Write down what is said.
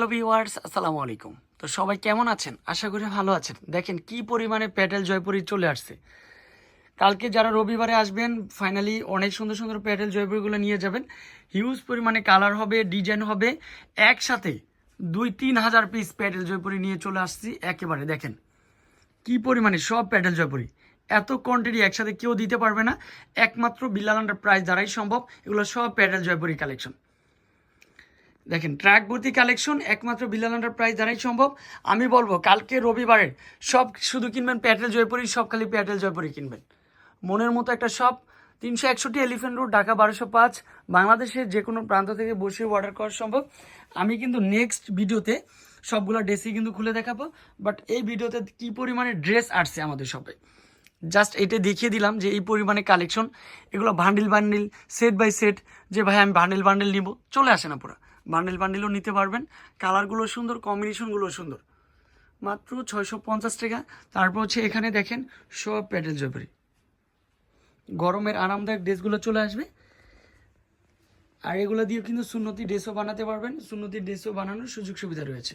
Hello viewers আসসালামু আলাইকুম। তো সবাই কেমন আছেন? আশা করি ভালো আছেন। দেখেন কি পরিমাণে প্যাটেল জয়পুরি চলে আসছে। কালকে যারা রবিবারে আসবেন ফাইনালি অনেক সুন্দর সুন্দর প্যাটেল জয়পুরিগুলো নিয়ে যাবেন। হিউজ পরিমাণে কালার হবে ডিজাইন হবে। একসাথে দুই তিন হাজার পিস প্যাটেল জয়পুরি নিয়ে চলে আসছি একেবারে। দেখেন কি পরিমাণে সব প্যাটেল জয়পুরি এত কোয়ান্টিটি একসাথে কেউ দিতে পারবে না। একমাত্র বিল্লাল প্রাইস দ্বারাই সম্ভব। এগুলো সব প্যাটেল জয়পুরি কালেকশন দেখেন ট্র্যাক ভর্তি কালেকশন একমাত্র বিলাল প্রাইস দ্বারাই সম্ভব। আমি বলব, কালকে রবিবারের সব শুধু কিনবেন প্যাটেল জয়পুরি সব খালি প্যাটেল জয়পুরি কিনবেন। মনের মতো একটা শপ তিনশো একষট্টি এলিফেন্ট রোড ঢাকা বারোশো পাঁচ, বাংলাদেশের যে কোনো প্রান্ত থেকে বসে অর্ডার করা সম্ভব। আমি কিন্তু নেক্সট ভিডিওতে সবগুলো ড্রেসই কিন্তু খুলে দেখাবো বাট এই ভিডিওতে কি পরিমাণে ড্রেস আসছে আমাদের শপে জাস্ট এটা দেখিয়ে দিলাম যে এই পরিমাণে কালেকশন এগুলো bundle bundle set by set যে ভাই আমি বান্ডিল বান্ডিল নিব, চলে আসে না পুরো। বান্ডিল বান্ডেলও নিতে পারবেন। কালারগুলো সুন্দর, কম্বিনেশনগুলো সুন্দর। মাত্র ছয়শো পঞ্চাশ টাকা। তারপর হচ্ছে এখানে দেখেন, সব প্যাডেল জবেরি গরমের আরামদায়ক ড্রেসগুলো চলে আসবে। আর এগুলো দিয়েও কিন্তু সুন্নতি ড্রেসও বানাতে পারবেন। সুন্নতি ড্রেসও বানানোর সুযোগ সুবিধা রয়েছে।